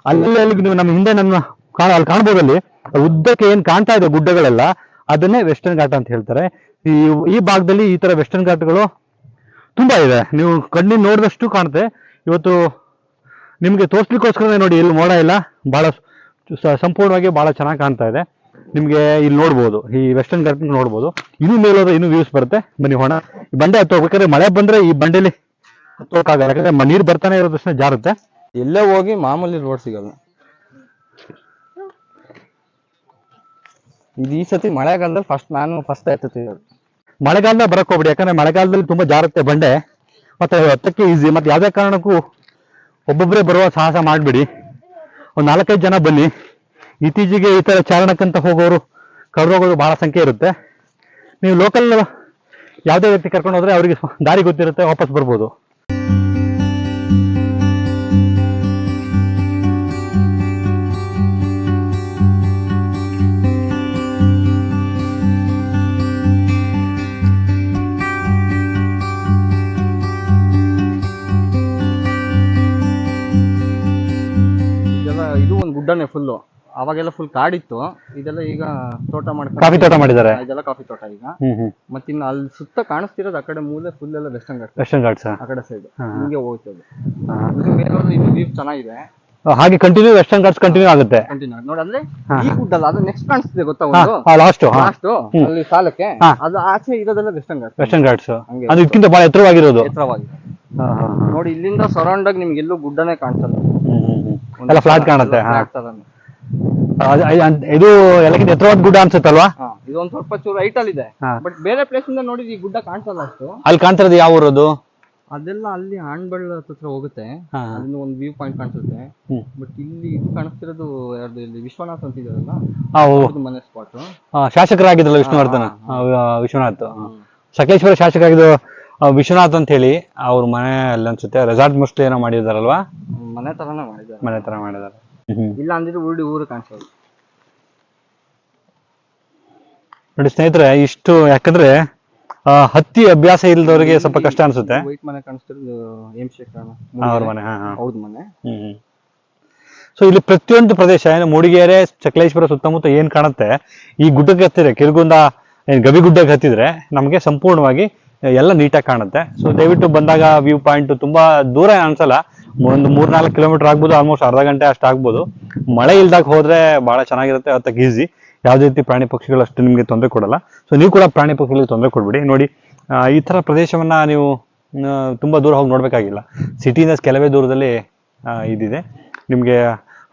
ಅಲ್ಲಲ್ಲಿ ಅಲ್ಲಿ ನೀವು ನಮ್ಮ ಹಿಂದೆ ನನ್ನ ಕಾಣ, ಅಲ್ಲಿ ಕಾಣ್ಬೋದಲ್ಲಿ ಉದ್ದಕ್ಕೆ ಏನ್ ಕಾಣ್ತಾ ಇದೆ ಗುಡ್ಡಗಳೆಲ್ಲ, ಅದನ್ನೇ ವೆಸ್ಟರ್ನ್ ಘಾಟ್ ಅಂತ ಹೇಳ್ತಾರೆ. ಈ ಈ ಭಾಗದಲ್ಲಿ ಈ ತರ ವೆಸ್ಟರ್ನ್ ಘಾಟ್ಗಳು ತುಂಬಾ ಇದೆ. ನೀವು ಕಣ್ಣಿನ ನೋಡಿದಷ್ಟು ಕಾಣುತ್ತೆ. ಇವತ್ತು ನಿಮಗೆ ತೋರಿಸ್ಲಿಕ್ಕೋಸ್ಕರ ನೋಡಿ, ಇಲ್ಲಿ ಮೋಡ ಇಲ್ಲ. ಬಹಳ ಸಂಪೂರ್ಣವಾಗಿ ಬಹಳ ಚೆನ್ನಾಗಿ ಕಾಣ್ತಾ ಇದೆ. ನಿಮಗೆ ಇಲ್ಲಿ ನೋಡ್ಬೋದು, ಈ ವೆಸ್ಟರ್ನ್ ಘಾಟ್ ನೋಡ್ಬೋದು. ಇನ್ನೂ ಮೇಲೋದ್ರೆ ಇನ್ನೂ ವ್ಯೂಸ್ ಬರುತ್ತೆ. ಬನ್ನಿ ಹೋಣ. ಬಂಡೆ ಹತ್ತು ಹೋಗ್ಬೇಕಾದ್ರೆ ಮಳೆ ಬಂದ್ರೆ ಈ ಬಂಡೆಲಿ ಹತ್ತೋಕ್ಕಾಗಲ್ಲ ಯಾಕಂದ್ರೆ ನೀರ್ ಬರ್ತಾನೆ ತಕ್ಷಣ ಜಾರುತ್ತೆ. ಎಲ್ಲೇ ಹೋಗಿ ಮಾಮೂಲಿ ರೋಡ್ ಸಿಗಲ್ಲ. ಇದು ಈ ಸತಿ ಮಳೆಗಾಲದಲ್ಲಿ ಫಸ್ಟ್ ನಾನು ಫಸ್ಟ್ ಎತ್ತಿ ಮಳೆಗಾಲದ ಬರಕ್ ಹೋಗ್ಬಿಡಿ, ಯಾಕಂದ್ರೆ ಮಳೆಗಾಲದಲ್ಲಿ ತುಂಬಾ ಜಾರುತ್ತೆ ಬಂಡೆ. ಮತ್ತೆ ಹತ್ತಕ್ಕೆ ಈಸಿ ಮತ್ತೆ ಯಾವ್ದೇ ಕಾರಣಕ್ಕೂ ಒಬ್ಬೊಬ್ಬರೇ ಬರುವ ಸಾಹಸ ಮಾಡಬೇಡಿ. ಒಂದ್ ನಾಲ್ಕೈದು ಜನ ಬನ್ನಿ. ಇತ್ತೀಚೆಗೆ ಈ ತರ ಚಾರಣಕ್ಕಂತ ಹೋಗೋರು ಕಳೆದೋಗೋದು ಬಹಳ ಸಂಖ್ಯೆ ಇರುತ್ತೆ. ನೀವು ಲೋಕಲ್ ಯಾವುದೇ ವ್ಯಕ್ತಿ ಕರ್ಕೊಂಡು ಹೋದ್ರೆ ಅವರಿಗೆ ದಾರಿ ಗೊತ್ತಿರುತ್ತೆ, ವಾಪಸ್ ಬರ್ಬೋದು. ಒಂದು ಗುಡ್ಡನೇ ಫುಲ್ಲು ಅವಾಗೆಲ್ಲ ಫುಲ್ ಕಾಡಿತ್ತು. ಇದೆಲ್ಲ ಈಗ ತೋಟ ಮಾಡಿ ಕಾಫಿ ತೋಟ ಮಾಡಿದ್ದಾರೆ. ಇದೆಲ್ಲ ಕಾಫಿ ತೋಟ ಈಗ. ಮತ್ತೆ ಇನ್ನು ಅಲ್ಲಿ ಸುತ್ತ ಕಾಣಿಸ್ತಿರೋದು ಆ ಕಡೆ ಮೂಲೆ ಫುಲ್ ಎಲ್ಲ ವೆಸ್ಟರ್ನ್ ಘಾಟ್ ವೆಸ್ಟರ್ನ್ ಘಾಟ್ಸ್ ಆ? ಕಡೆ ಸೈಡ್ ಹಿಂಗೆ ಹೋಗ್ತದೆ. ಇದು ವ್ಯೂ ಚೆನ್ನಾಗಿದೆ. ಹಾಗೆ ಕಂಟಿನ್ಯೂ ವೆಸ್ಟರ್ನ್ ಘಾಟ್ಸ್ ಕಂಟಿನ್ಯೂ ಆಗುತ್ತೆ. ಕಂಟಿನ್ಯೂ ನೋಡಿ ಅಂದ್ರೆ ಈ ಗುಡ್ಡ ಅಲ್ಲ ಅದು ನೆಕ್ಸ್ಟ್ ಕಾಣಿಸ್ತಿದೆ ಗೊತ್ತಾ ಒಂದು? ಲಾಸ್ಟ್ ಲಾಸ್ಟ್ ಅಲ್ಲಿ ಸಾಲಕ್ಕೆ ಅದು ಆಚೆ ಇರೋದೆಲ್ಲ ವೆಸ್ಟರ್ನ್ ಘಾಟ್ ವೆಸ್ಟರ್ನ್ ಘಾಟ್ಸ್ ಹಂಗೆ. ಅದು ಇದಕ್ಕಿಂತ ಬಹಳ ಎತ್ತರವಾಗಿರೋದು. ಎತ್ತರವಾಗಿ. ನೋಡಿ ಇಲ್ಲಿಂದ ಸರೌಂಡ್ ಆಗಿ ನಿಮ್ಗೆ ಎಲ್ಲೂ ಗುಡ್ಡನೇ ಕಾಣಿಸಲ್ಲ. ಎಲ್ಲ ಫ್ಲಾಟ್ ಕಾಣುತ್ತೆ ಹಾ. Flat ತರಾನೇ. ಅದು- ಅದು- ಅದ್- ಇದು ಎಲ್ಲಕ್ಕಿಂತ ಎತ್ತರವಾದ ಗುಡ್ಡ ಅನ್ಸುತ್ತಲ್ವಾ ಇದೊಂದು ಸ್ವಲ್ಪ ಚೂರು ಹೈಟ್ ಅಲ್ಲಿ ಇದೆ ಹಾ. ಬಟ್ ಬೇರೆ ಪ್ಲೇಸ್ ಇಂದ ನೋಡಿದ್ರೆ ಈ ಗುಡ್ಡ ಕಾಣಿಸಲ್ಲ ಅಷ್ಟು ಅಲ್ಲಿ ಕಾಣ್ತಿರೋದು ಯಾವ ಊರದು ಅದೆಲ್ಲ ಅಲ್ಲಿ ಆಣ್ಬಳ್ ಹತ್ರ ಹೋಗುತ್ತೆ ಹಾ. ಅಲ್ಲಿಂದ ಒಂದು ವ್ಯೂ ಪಾಯಿಂಟ್ ಕಾಣಿಸುತ್ತೆ ಹ್ಮ್. ಬಟ್ ಇಲ್ಲಿ ಇದು ಕಾಣಿಸ್ತಿರೋದು ಯಾರ್ದು ಇಲ್ಲಿ ವಿಶ್ವನಾಥ್ ಅಂತ ಇದಾರಲ್ಲ ಆ, ಓ, ಅವ್ರದ್ದು ಮನೆ ಸ್ಪಾಟ್ ಆ, ಶಾಸಕರಾಗಿದ್ರಲ್ಲ ವಿಷ್ಣುವರ್ಧನ ಆ, ವಿಶ್ವನಾಥ್ ಆ. ಸಕಲೇಶ್ವರ ಶಾಸಕರಾಗಿದ್ದು ವಿಶ್ವನಾಥ್ ಅಂತ ಹೇಳಿ ಅವ್ರ ಮನೆ ಅಲ್ಲಿ ಅನ್ಸುತ್ತೆ ರೆಸಾರ್ಟ್ ಮೋಸ್ಟ್ಲಿ ಏನೋ ಮಾಡಿದಾರಲ್ವಾ? ಮನೆ ತರನೇ ಮಾಡಿದ್ದಾರೆ. ಮನೆ ತರ ಮಾಡಿದಾರೆ. ಇಲ್ಲ ಅಂದಿದ್ರೆ ಊರಿ ಊರು ಕಾಣಿಸೋದು. ನೋಡಿ ಸ್ನೇಹಿತರೆ ಇಷ್ಟು ಯಾಕಂದ್ರೆ ಆ, ಹತ್ತಿ ಅಭ್ಯಾಸ ಇಲ್ದವ್ರಿಗೆ ಸ್ವಲ್ಪ ಕಷ್ಟ ಅನ್ಸುತ್ತೆ. ವೈಟ್ ಮನೆ ಕಾಣಿಸ್ತಿರೋದು ಎಂ ಶೇಖರಣ ಅವ್ರ ಮನೆ ಹಾ ಹಾ. ಹೌದು ಮನೆ. ಹ್ಮ್ ಸೊ ಇಲ್ಲಿ ಪ್ರತಿಯೊಂದು ಪ್ರದೇಶ ಏನು ಮೂಡಿಗೆರೆ ಚಕಲೇಶ್ವರ ಸುತ್ತಮುತ್ತ ಏನ್ ಕಾಣುತ್ತೆ ಈ ಗುಡ್ಡಕ್ಕೆ ಹತ್ತಿದ್ರೆ ಕಿರ್ಗುಂದ ಏನ್ ಗವಿಗುಡ್ಡಕ್ಕೆ ಹತ್ತಿದ್ರೆ ನಮಗೆ ಸಂಪೂರ್ಣವಾಗಿ ಎಲ್ಲ ನೀಟಾಗಿ ಕಾಣುತ್ತೆ. ಸೊ ದಯವಿಟ್ಟು ಬಂದಾಗ ವ್ಯೂ ಪಾಯಿಂಟ್ ತುಂಬಾ ದೂರ ಅನ್ಸಲ್ಲ. ಒಂದು ಮೂರ್ನಾಲ್ಕು ಕಿಲೋಮೀಟರ್ ಆಗ್ಬೋದು ಆಲ್ಮೋಸ್ಟ್ ಅರ್ಧ ಗಂಟೆ ಅಷ್ಟು ಆಗ್ಬೋದು. ಮಳೆ ಇಲ್ದಾಗ ಹೋದ್ರೆ ಬಹಳ ಚೆನ್ನಾಗಿರುತ್ತೆ ಹತ್ತಕ್ಕೆ ಈಸಿ ಯಾವುದೇ ರೀತಿ ಪ್ರಾಣಿ ಪಕ್ಷಿಗಳು ಅಷ್ಟು ನಿಮಗೆ ತೊಂದರೆ ಕೊಡಲ್ಲ. ಸೊ ನೀವು ಕೂಡ ಪ್ರಾಣಿ ಪಕ್ಷಿಗಳಿಗೆ ತೊಂದರೆ ಕೊಡ್ಬಿಡಿ. ನೋಡಿ ಈ ತರ ಪ್ರದೇಶವನ್ನ ನೀವು ತುಂಬಾ ದೂರ ಹೋಗಿ ನೋಡ್ಬೇಕಾಗಿಲ್ಲ. ಸಿಟಿಯಿಂದ ಕೆಲವೇ ದೂರದಲ್ಲಿ ಇದಿದೆ. ನಿಮಗೆ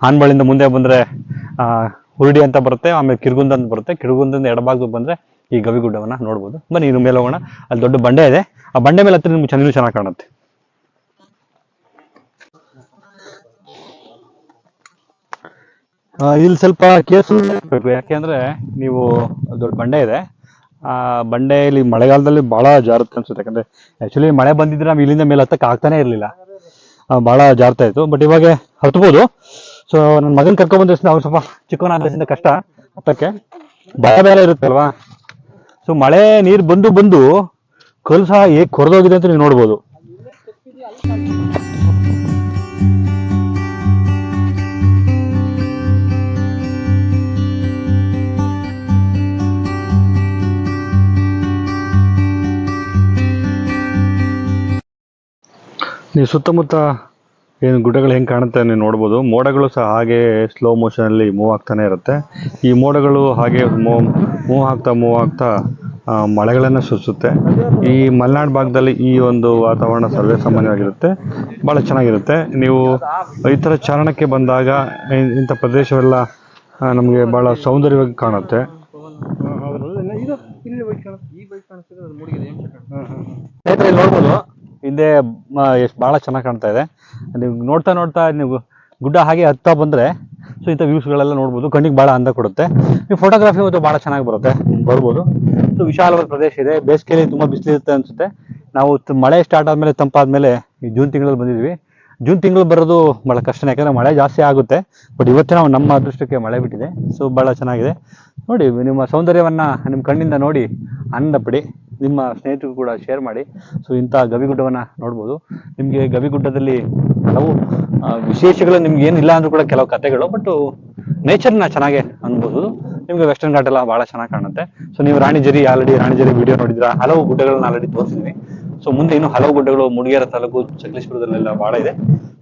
ಹಾನ್ಬಳಿಂದ ಮುಂದೆ ಬಂದ್ರೆ ಹುರುಡಿ ಅಂತ ಬರುತ್ತೆ, ಆಮೇಲೆ ಕಿರ್ಗುಂದ ಅಂತ ಬರುತ್ತೆ. ಕಿರ್ಗುಂದಿಂದ ಎಡಭಾಗಕ್ಕೆ ಬಂದ್ರೆ ಈ ಗವಿಗುಡ್ಡವನ್ನ ನೋಡ್ಬೋದು. ಬನ್ನಿ ಇನ್ನು ಮೇಲೆ ಹೋಗೋಣ. ಅಲ್ಲಿ ದೊಡ್ಡ ಬಂಡೆ ಇದೆ. ಆ ಬಂಡೆ ಮೇಲೆ ಹತ್ತಿರ ನಿಮ್ಗೆ ಚೆನ್ನಾಗಿ ಚೆನ್ನಾಗಿ ಕಾಣುತ್ತೆ. ಇಲ್ಲಿ ಸ್ವಲ್ಪ ಕೇಸು ಯಾಕೆಂದ್ರೆ ನೀವು ದೊಡ್ಡ ಬಂಡೆ ಇದೆ. ಆ ಬಂಡೆಯಲ್ಲಿ ಮಳೆಗಾಲದಲ್ಲಿ ಬಹಳ ಜಾರುತ್ತೆ ಅನ್ಸುತ್ತೆ. ಯಾಕಂದ್ರೆ ಆಕ್ಚುಲಿ ಮಳೆ ಬಂದಿದ್ರೆ ನಾವು ಇಲ್ಲಿಂದ ಮೇಲೆ ಹತ್ತಕ್ಕೆ ಆಗ್ತಾನೆ ಇರಲಿಲ್ಲ. ಬಹಳ ಜಾರ್ತಾ ಇತ್ತು ಬಟ್ ಇವಾಗ ಹತ್ಬೋದು. ಸೊ ನನ್ನ ಮಗನ್ ಕರ್ಕೊಂಡ್ ಬಂದ್ರೆ ಅವ್ರು ಸ್ವಲ್ಪ ಚಿಕ್ಕವನ ಕಷ್ಟ. ಹತ್ತಕ್ಕೆ ಭಯ ಬೇರೆ ಇರುತ್ತೆ ಅಲ್ವಾ ಸೊ ಮಳೆ ನೀರು ಬಂದು ಬಂದು ಕಲ್ಲು ಸಹ ಹೇಗೆ ಕೊರೆದೋಗಿದೆ ಅಂತ ನೀವು ನೋಡ್ಬೋದು. ನೀವು ಸುತ್ತಮುತ್ತ ಏನು ಗುಡ್ಡಗಳು ಹೆಂಗೆ ಕಾಣುತ್ತೆ ನೀವು ನೋಡ್ಬೋದು. ಮೋಡಗಳು ಸಹ ಹಾಗೆ ಸ್ಲೋ ಮೋಷನಲ್ಲಿ ಮೂವ್ ಆಗ್ತಾನೆ ಇರುತ್ತೆ. ಈ ಮೋಡಗಳು ಹಾಗೆ ಮೂವ್ ಆಗ್ತಾ ಮೂವ್ ಆಗ್ತಾ ಮಳೆಗಳನ್ನ ಸೂಚಿಸುತ್ತೆ ಈ ಮಲೆನಾಡು ಭಾಗದಲ್ಲಿ ಈ ಒಂದು ವಾತಾವರಣ ಸರ್ವೇ ಸಾಮಾನ್ಯವಾಗಿರುತ್ತೆ. ಭಾಳ ಚೆನ್ನಾಗಿರುತ್ತೆ. ನೀವು ಈ ಥರ ಚಾರಣಕ್ಕೆ ಬಂದಾಗ ಇಂಥ ಪ್ರದೇಶವೆಲ್ಲ ನಮಗೆ ಭಾಳ ಸೌಂದರ್ಯವಾಗಿ ಕಾಣುತ್ತೆ. ಹಿಂದೆ ಎಷ್ಟು ಭಾಳ ಚೆನ್ನಾಗಿ ಕಾಣ್ತಾ ಇದೆ. ನೀವು ನೋಡ್ತಾ ನೋಡ್ತಾ ನೀವು ಗುಡ್ಡ ಹಾಗೆ ಹತ್ತಾ ಬಂದ್ರೆ ಸೊ ಇಂಥ ವ್ಯೂಸ್ಗಳೆಲ್ಲ ನೋಡ್ಬೋದು. ಕಣ್ಣಿಗೆ ಭಾಳ ಅಂದ ಕೊಡುತ್ತೆ. ನೀವು ಫೋಟೋಗ್ರಫಿ ಮತ್ತು ಭಾಳ ಚೆನ್ನಾಗಿ ಬರುತ್ತೆ. ಬರ್ಬೋದು. ಸೊ ವಿಶಾಲವಾದ ಪ್ರದೇಶ ಇದೆ. ಬೇಸಿಗೆಯಲ್ಲಿ ತುಂಬ ಬಿಸಿಲಿರುತ್ತೆ ಅನ್ಸುತ್ತೆ. ನಾವು ಮಳೆ ಸ್ಟಾರ್ಟ್ ಆದಮೇಲೆ, ತಂಪಾದ್ಮೇಲೆ ಈ ಜೂನ್ ತಿಂಗಳಲ್ಲಿ ಬಂದಿದ್ವಿ. ಜೂನ್ ತಿಂಗಳು ಬರೋದು ಭಾಳ ಕಷ್ಟನೇ. ಯಾಕಂದರೆ ಮಳೆ ಜಾಸ್ತಿ ಆಗುತ್ತೆ. ಬಟ್ ಇವತ್ತು ನಾವು ನಮ್ಮ ಅದೃಷ್ಟಕ್ಕೆ ಮಳೆ ಬಿಟ್ಟಿದೆ. ಸೊ ಭಾಳ ಚೆನ್ನಾಗಿದೆ. ನೋಡಿ, ನಿಮ್ಮ ಸೌಂದರ್ಯವನ್ನ ನಿಮ್ಮ ಕಣ್ಣಿಂದ ನೋಡಿ ಆನಂದ ಪಡಿ ನಿಮ್ಮ ಸ್ನೇಹಿತರಿಗೂ ಕೂಡ ಶೇರ್ ಮಾಡಿ. ಸೊ ಇಂಥ ಗವಿಗುಡ್ಡವನ್ನ ನೋಡ್ಬೋದು. ನಿಮಗೆ ಗವಿಗುಡ್ಡದಲ್ಲಿ ಹಲವು ಆ, ವಿಶೇಷಗಳು ನಿಮ್ಗೆ ಏನಿಲ್ಲ ಅಂದ್ರೂ ಕೂಡ ಕೆಲವು ಕತೆಗಳು ಬಟ್ ನೇಚರ್ನ ಚೆನ್ನಾಗೆ ಅನ್ಬೋದು. ನಿಮಗೆ ವೆಸ್ಟರ್ನ್ ಘಾಟ್ ಎಲ್ಲ ಬಹಳ ಚೆನ್ನಾಗಿ ಕಾಣುತ್ತೆ. ಸೊ ನೀವು ರಾಣಿಜರಿ ಆಲ್ರೆಡಿ ರಾಣಿಜರಿ ವಿಡಿಯೋ ನೋಡಿದ್ರ ಹಲವು ಗುಡ್ಡಗಳನ್ನ ಆಲ್ರೆಡಿ ತೋರಿಸಿದ್ವಿ. ಸೊ ಮುಂದೆ ಇನ್ನು ಹಲವು ಗುಡ್ಡಗಳು ಮುಡಿಗೇರ ತಾಲೂಕು ಚಕ್ಲೇಶ್ವರದಲ್ಲೆಲ್ಲ ಬಹಳ ಇದೆ.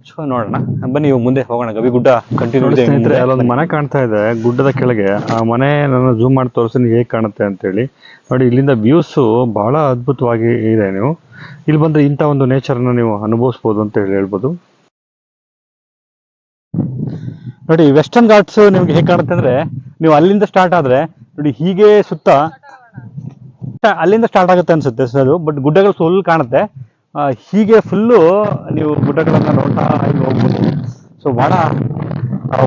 ಸೊ ನೋಡೋಣ. ಬನ್ನಿ ನೀವು ಮುಂದೆ ಹೋಗೋಣ. ಗವಿಗುಡ್ಡ ಕಂಟಿನ್ಯೂ ಇದೆ ಸ್ನೇಹಿತರೆ ಅಲ್ಲೊಂದು ಮನೆ ಕಾಣ್ತಾ ಇದೆ. ಗುಡ್ಡದ ಕೆಳಗೆ. ಆ ಮನೆ ನಾನು ಜೂಮ್ ಮಾಡಿ ತೋರಿಸ್ತೀನಿ ಹೇಗೆ ಕಾಣುತ್ತೆ ಅಂತೇಳಿ. ನೋಡಿ ಇಲ್ಲಿಂದ ವ್ಯೂಸ್ ಬಹಳ ಅದ್ಭುತವಾಗಿ ಇದೆ ನೀವು. ಇಲ್ಲಿ ಬಂದ್ರೆ ಇಂಥ ಒಂದು ನೇಚರ್ನ ನೀವು ಅನುಭವಿಸ್ಬೋದು ಅಂತ ಹೇಳಿ ಹೇಳ್ಬೋದು. ನೋಡಿ ವೆಸ್ಟರ್ನ್ ಘಾಟ್ಸ್ ನಿಮ್ಗೆ ಹೇಗೆ ಕಾಣುತ್ತೆ ಅಂದ್ರೆ ನೀವು ಅಲ್ಲಿಂದ ಸ್ಟಾರ್ಟ್ ಆದ್ರೆ ನೋಡಿ ಹೀಗೆ ಸುತ್ತ ಅಲ್ಲಿಂದ ಸ್ಟಾರ್ಟ್ ಆಗುತ್ತೆ ಅನ್ಸುತ್ತೆ ಸರ್ ಬಟ್ ಗುಡ್ಡಗಳು ಫುಲ್ ಕಾಣುತ್ತೆ. ಹೀಗೆ ಫುಲ್ಲು ನೀವು ಗುಡ್ಡಗಳನ್ನ ನೋಡ್ತಾ ಇಲ್ಲಿ ಹೋಗ್ಬೋದು. ಸೊ ಬಹಳ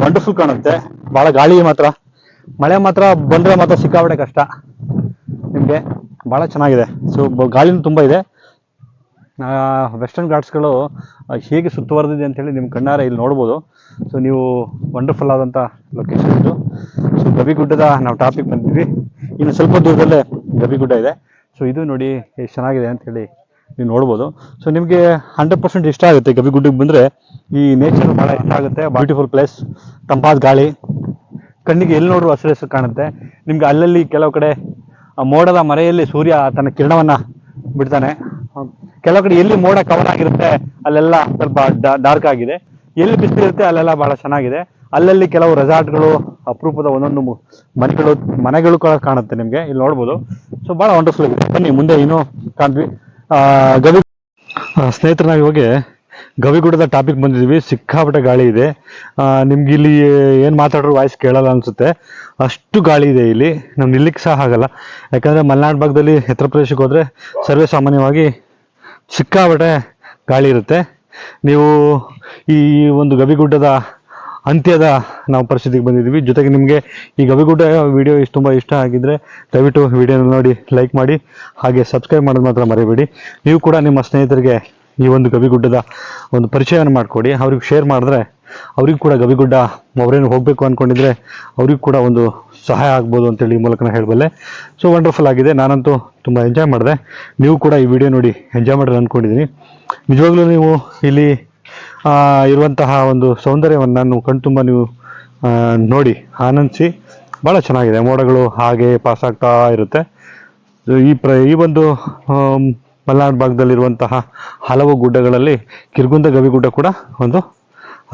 ವಂಡರ್ಫುಲ್ ಕಾಣುತ್ತೆ. ಬಹಳ ಗಾಳಿ ಮಾತ್ರ. ಮಳೆ ಮಾತ್ರ ಬಂದ್ರೆ ಮಾತ್ರ ಸಿಕ್ಕಾಬಡೆ ಕಷ್ಟ. ನಿಮಗೆ ಬಹಳ ಚೆನ್ನಾಗಿದೆ. ಸೊ ಗಾಳಿನೂ ತುಂಬ ಇದೆ. ವೆಸ್ಟರ್ನ್ ಘಾಟ್ಸ್ಗಳು ಹೇಗೆ ಸುತ್ತುವರೆದಿದೆ ಅಂತೇಳಿ ನಿಮ್ಮ ಕಣ್ಣಾರೆ ಇಲ್ಲಿ ನೋಡ್ಬೋದು. ಸೊ ನೀವು ವಂಡರ್ಫುಲ್ ಆದಂಥ ಲೊಕೇಶನ್ ಇದು. ಸೊ ಗವಿಗುಡ್ಡದ ನಾವು ಟಾಪಿಕ್ ಬಂದಿದ್ವಿ. ಇನ್ನು ಸ್ವಲ್ಪ ದೂರದಲ್ಲೇ ಗವಿಗುಡ್ಡ ಇದೆ. ಸೊ ಇದು ನೋಡಿ ಎಷ್ಟು ಚೆನ್ನಾಗಿದೆ ಅಂತೇಳಿ ನೀವು ನೋಡ್ಬೋದು. ಸೊ ನಿಮಗೆ ಹಂಡ್ರೆಡ್ ಪರ್ಸೆಂಟ್ ಇಷ್ಟ ಆಗುತ್ತೆ ಗವಿಗುಡ್ಡಕ್ಕೆ ಬಂದರೆ. ಈ ನೇಚರ್ ಭಾಳ ಇಷ್ಟ ಆಗುತ್ತೆ. ಬ್ಯೂಟಿಫುಲ್ ಪ್ಲೇಸ್ ತಂಪಾದ ಗಾಳಿ. ಕಣ್ಣಿಗೆ ಎಲ್ಲಿ ನೋಡ್ರು ಹಸಿರು ಹಸಿರು ಕಾಣುತ್ತೆ. ನಿಮ್ಗೆ ಅಲ್ಲಲ್ಲಿ ಕೆಲವು ಕಡೆ ಮೋಡದ ಮರೆಯಲ್ಲಿ ಸೂರ್ಯ ತನ್ನ ಕಿರಣವನ್ನ ಬಿಡ್ತಾನೆ. ಕೆಲವು ಕಡೆ ಎಲ್ಲಿ ಮೋಡ ಕವರ್ ಆಗಿರುತ್ತೆ, ಅಲ್ಲೆಲ್ಲ ಸ್ವಲ್ಪ ಡಾರ್ಕ್ ಆಗಿದೆ. ಎಲ್ಲಿ ಬಿಸಿಲಿರುತ್ತೆ ಅಲ್ಲೆಲ್ಲ ಬಹಳ ಚೆನ್ನಾಗಿದೆ. ಅಲ್ಲಲ್ಲಿ ಕೆಲವು ರೆಸಾರ್ಟ್ಗಳು ಅಪರೂಪದ ಒಂದೊಂದು ಮನೆಗಳು ಮನೆಗಳು ಕೂಡ ಕಾಣುತ್ತೆ ನಿಮಗೆ. ಇಲ್ಲಿ ನೋಡ್ಬೋದು. ಸೊ ಬಹಳ ವಂಡರ್ಫುಲ್ ಆಗಿದೆ. ಬನ್ನಿ, ಮುಂದೆ ಏನು ಕಾಣ್ವಿ ಗವಿ ಸ್ನೇಹಿತರು, ನಾವು ಇವಾಗ ಗವಿಗುಡದ ಟಾಪಿಕ್ ಬಂದಿದ್ದೀವಿ. ಸಿಕ್ಕಾಪಟ್ಟೆ ಗಾಳಿ ಇದೆ. ನಿಮ್ಗೆ ಇಲ್ಲಿ ಏನು ಮಾತಾಡ್ರು ವಾಯ್ಸ್ ಕೇಳಲ್ಲ ಅನಿಸುತ್ತೆ. ಅಷ್ಟು ಗಾಳಿ ಇದೆ ಇಲ್ಲಿ. ನಾವು ನಿಲ್ಲಕ್ಕೆ ಸಹ ಆಗಲ್ಲ. ಯಾಕಂದ್ರೆ ಮಲೆನಾಡು ಭಾಗದಲ್ಲಿ ಎತ್ತರ ಪ್ರದೇಶಕ್ಕೆ ಹೋದರೆ ಸರ್ವೇ ಸಾಮಾನ್ಯವಾಗಿ ಸಿಕ್ಕಾಪಟ್ಟೆ ಗಾಳಿ ಇರುತ್ತೆ. ನೀವು ಈ ಒಂದು ಗವಿಗುಡ್ಡದ ಅಂತ್ಯದ ನಾವು ಪರಿಸ್ಥಿತಿಗೆ ಬಂದಿದ್ದೀವಿ. ಜೊತೆಗೆ ನಿಮಗೆ ಈ ಗವಿಗುಡ್ಡ ವಿಡಿಯೋ ಇಷ್ಟು ತುಂಬ ಇಷ್ಟ ಆಗಿದ್ರೆ ದಯವಿಟ್ಟು ವಿಡಿಯೋನ ನೋಡಿ ಲೈಕ್ ಮಾಡಿ, ಹಾಗೆ ಸಬ್ಸ್ಕ್ರೈಬ್ ಮಾಡೋದು ಮಾತ್ರ ಮರಿಬೇಡಿ. ನೀವು ಕೂಡ ನಿಮ್ಮ ಸ್ನೇಹಿತರಿಗೆ ಈ ಒಂದು ಗವಿಗುಡ್ಡದ ಒಂದು ಪರಿಚಯವನ್ನು ಮಾಡಿಕೊಡಿ. ಅವ್ರಿಗೆ ಶೇರ್ ಮಾಡಿದ್ರೆ ಅವ್ರಿಗೂ ಕೂಡ ಗವಿಗುಡ್ಡ ಅವರೇನು ಹೋಗಬೇಕು ಅಂದ್ಕೊಂಡಿದ್ರೆ ಅವ್ರಿಗೂ ಕೂಡ ಒಂದು ಸಹಾಯ ಆಗ್ಬೋದು ಅಂತೇಳಿ ಈ ಮೂಲಕ ನಾನು ಹೇಳಬಲ್ಲೆ. ಸೊ ವಂಡರ್ಫುಲ್ ಆಗಿದೆ. ನಾನಂತೂ ತುಂಬ ಎಂಜಾಯ್ ಮಾಡಿದೆ. ನೀವು ಕೂಡ ಈ ವಿಡಿಯೋ ನೋಡಿ ಎಂಜಾಯ್ ಮಾಡಿದ್ರೆ ಅಂದ್ಕೊಂಡಿದ್ದೀನಿ ನಿಜವಾಗ್ಲೂ ನೀವು ಇಲ್ಲಿ ಇರುವಂತಹ ಒಂದು ಸೌಂದರ್ಯವನ್ನು ನಾನು ಕಣ್ತುಂಬ ನೀವು ನೋಡಿ, ಆನಂದಿಸಿ. ಭಾಳ ಚೆನ್ನಾಗಿದೆ. ಮೋಡಗಳು ಹಾಗೆ ಪಾಸ್ ಆಗ್ತಾ ಇರುತ್ತೆ. ಈ ಪ್ರ, ಈ ಒಂದು ಮಲೆನಾಡು ಭಾಗದಲ್ಲಿರುವಂತಹ ಹಲವು ಗುಡ್ಡಗಳಲ್ಲಿ ಕಿರ್ಗುಂದ ಗವಿಗುಡ್ಡ ಕೂಡ ಒಂದು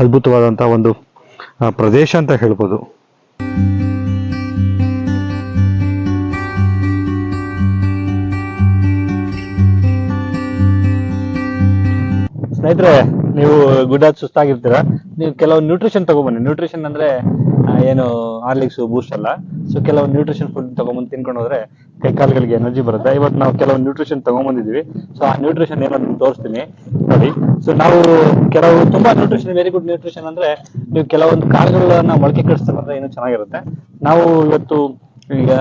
ಅದ್ಭುತವಾದಂಥ ಒಂದು ಪ್ರದೇಶ ಅಂತ ಹೇಳ್ಬೋದು. ಸ್ನೇಹಿತರೆ, ನೀವು ಗುಡ್ಡಾದ್ ಸುಸ್ತಾಗಿರ್ತೀರ? ನೀವು ಕೆಲವು ನ್ಯೂಟ್ರಿಷನ್ ತಗೊಂಬನ್ನಿ. ನ್ಯೂಟ್ರಿಷನ್ ಅಂದ್ರೆ ಏನು ಹಾರ್ಲಿಕ್ಸ್ ಬೂಸ್ಟ್ ಅಲ್ಲ. ಸೊ ಕೆಲವು ನ್ಯೂಟ್ರಿಷನ್ ಫುಡ್ ತಗೊಂಬಂದು ತಿನ್ಕೊಂಡು ಹೋದ್ರೆ ಕೈ ಕಾಲುಗಳಿಗೆ ಎನರ್ಜಿ ಬರುತ್ತೆ. ಇವತ್ತು ನಾವು ಕೆಲವು ನ್ಯೂಟ್ರಿಷನ್ ತಗೊಂಬಂದಿದ್ವಿ ಸೊ ಆ ನ್ಯೂಟ್ರಿಷನ್ ಏನೋ ನಿಮ್ಗೆ ತೋರಿಸ್ತೀನಿ. ನೋಡಿ. ಸೊ ನಾವು ಕೆಲವು ತುಂಬಾ ನ್ಯೂಟ್ರಿಷನ್ ವೆರಿ ಗುಡ್ ನ್ಯೂಟ್ರಿಷನ್ ಅಂದ್ರೆ, ನೀವು ಕೆಲವೊಂದು ಕಾಳುಗಳನ್ನ ಮೊಳಕೆ ಕಳಿಸ್ತಾರೆ ಇನ್ನೂ ಚೆನ್ನಾಗಿರುತ್ತೆ. ನಾವು ಇವತ್ತು ಈಗ